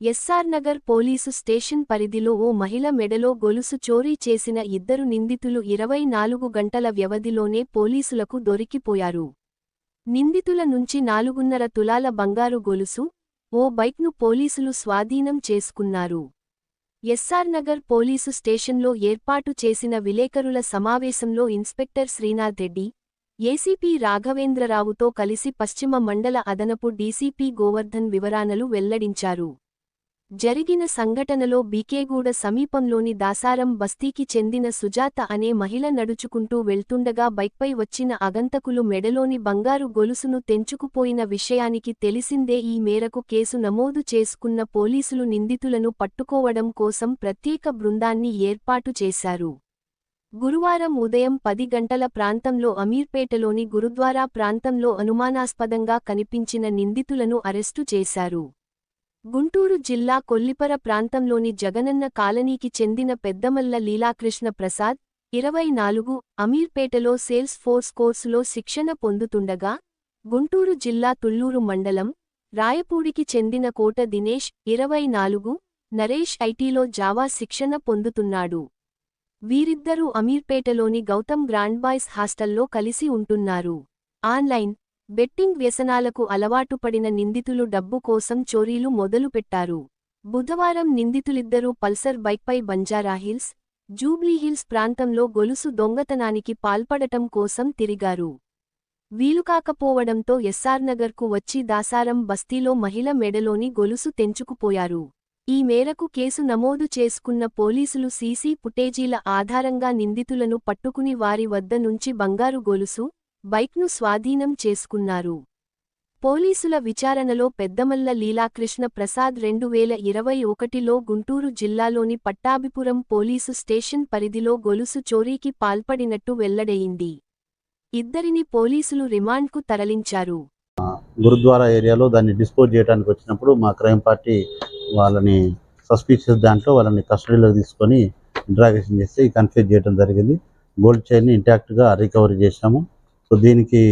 SR Nagar police station పరిధిలో ఓ మహిళ మెడలో గొలుసు చోరీ చేసిన ఇద్దరు నిందితులు ఇరవై నాలుగు గంటల వ్యవధిలోనే పోలీసులకు దొరికిపోయారు. నిందితుల నుంచి నాలుగున్నర తులాల బంగారు గొలుసు ఓ బైక్ను పోలీసులు స్వాధీనం చేసుకున్నారు. ఎస్ఆర్ నగర్ పోలీసు స్టేషన్లో ఏర్పాటు చేసిన విలేకరుల సమావేశంలో ఇన్స్పెక్టర్ శ్రీనాథ్ రెడ్డి ఏసీపీ రాఘవేంద్రరావుతో కలిసి పశ్చిమ మండల అదనపు డీసీపీ గోవర్ధన్ వివరాలను వెల్లడించారు. జరిగిన సంఘటనలో బీకేగూడ సమీపంలోని దాసారం బస్తీకి చెందిన సుజాత అనే మహిళ నడుచుకుంటూ వెళ్తుండగా బైక్పై వచ్చిన అగంతకులు మెడలోని బంగారు గొలుసును తెంచుకుపోయిన విషయానికి తెలిసిందే ఈ మేరకు కేసు నమోదు చేసుకున్న పోలీసులు నిందితులను పట్టుకోవడం కోసం ప్రత్యేక బృందాన్ని ఏర్పాటు చేశారు. గురువారం ఉదయం పది గంటల ప్రాంతంలో అమీర్పేటలోని గురుద్వారా ప్రాంతంలో అనుమానాస్పదంగా కనిపించిన నిందితులను అరెస్టు చేశారు. గుంటూరు జిల్లా కొల్లిపర ప్రాంతంలోని జగనన్న కాలనీకి చెందిన పెద్దమల్ల లీలాకృష్ణ ప్రసాద్ ఇరవై నాలుగు అమీర్పేటలో సేల్స్ ఫోర్స్ కోర్సులో శిక్షణ పొందుతుండగా గుంటూరు జిల్లా తుళ్ళూరు మండలం రాయపూడికి చెందిన కోట దినేష్ ఇరవై నాలుగు నరేష్ ఐటీలో జావా శిక్షణ పొందుతున్నాడు. వీరిద్దరూ అమీర్పేటలోని గౌతమ్ గ్రాండ్ బాయ్స్ హాస్టల్లో కలిసి ఉంటున్నారు. ఆన్లైన్ బెట్టింగ్ వ్యసనాలకు అలవాటుపడిన నిందితులు డబ్బు కోసం చోరీలు మొదలుపెట్టారు బుధవారం నిందితులిద్దరూ పల్సర్ బైక్పై బంజారాహిల్స్ జూబ్లీహిల్స్ ప్రాంతంలో గొలుసు దొంగతనానికి పాల్పడటం కోసం తిరిగారు. వీలుకాకపోవడంతో ఎస్ఆర్నగర్కు వచ్చి దాసారం బస్తీలో మహిళ మెడలోని గొలుసు తెంచుకుపోయారు. ఈ మేరకు కేసు నమోదు చేసుకున్న పోలీసులు సీసీ ఫుటేజీల ఆధారంగా నిందితులను పట్టుకుని వారి వద్ద నుంచి బంగారు గొలుసు బైక్ను స్వాధీనం చేసుకున్నారు. పోలీసుల విచారణలో పెద్దమల్ల లీలాకృష్ణ ప్రసాద్ రెండు వేల ఇరవై ఒకటిలో గుంటూరు జిల్లాలోని పట్టాభిపురం పోలీసు స్టేషన్ పరిధిలో గొలుసు చోరీకి పాల్పడినట్టు వెల్లడయింది. ఇద్దరిని పోలీసులు రిమాండ్కు తరలించారు. గురుద్వారా ఏరియాలో దాన్ని డిస్పోజ్ చేయడానికి వచ్చినప్పుడు మా క్రైమ్ పార్టీ వాళ్ళని సస్పీషియస్ దాంట్లో వాళ్ళని కస్టడీలో తీసుకొని ఇంట్రాగేషన్ చేస్తే కన్ఫ్యూజ్ చేయడం జరిగింది. గోల్డ్ చైన్ని ఇంటాక్ట్గా రికవరీ చేశాము. సో దీనికి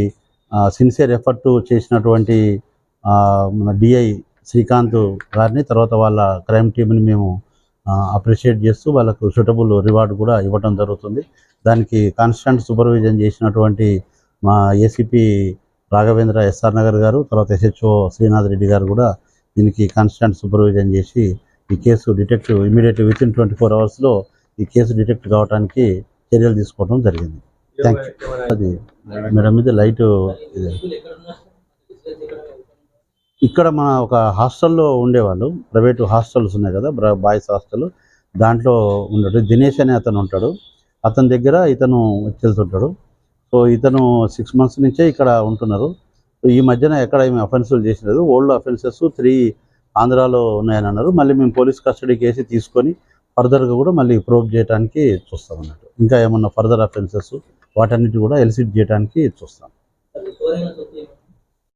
సిన్సియర్ ఎఫర్ట్ చేసినటువంటి మన డిఐ శ్రీకాంత్ గారిని తర్వాత వాళ్ళ క్రైమ్ టీంని మేము అప్రిషియేట్ చేస్తూ వాళ్ళకు సూటబుల్ రివార్డ్ కూడా ఇవ్వడం జరుగుతుంది. దానికి కాన్స్టెంట్ సూపర్విజన్ చేసినటువంటి మా ఏసీపీ రాఘవేంద్ర ఎస్ఆర్ నగర్ గారు తర్వాత ఎస్హెచ్ఓ శ్రీనాథ్ రెడ్డి గారు కూడా దీనికి కాన్స్టెంట్ సూపర్విజన్ చేసి ఈ case detect immediate within twenty four అవర్స్లో ఈ కేసు డిటెక్ట్ కావడానికి చర్యలు తీసుకోవడం జరిగింది. థ్యాంక్ యూ అది మేడం మీద లైట్ ఇది. ఇక్కడ మన ఒక హాస్టల్లో ఉండేవాళ్ళు. ప్రైవేట్ హాస్టల్స్ ఉన్నాయి కదా బాయ్స్ హాస్టల్. దాంట్లో ఉండడు దినేష్ అనే అతను ఉంటాడు. అతని దగ్గర ఇతను వెళ్తుంటాడు. సో ఇతను సిక్స్ మంత్స్ నుంచే ఇక్కడ ఉంటున్నారు. ఈ మధ్యన ఎక్కడ ఏమి అఫెన్సులు చేసినారు ఓల్డ్ అఫెన్సెస్ త్రీ ఆంధ్రాలో ఉన్నాయని అన్నారు. మళ్ళీ మేము పోలీస్ కస్టడీ వేసి తీసుకొని ఫర్దర్గా కూడా మళ్ళీ ప్రూవ్ చేయడానికి చూస్తాం అన్నట్టు ఇంకా ఏమన్నా ఫర్దర్ అఫెన్సెస్ వాటన్నిటి కూడా ఎలిసిట్ చేయడానికి చూస్తాం.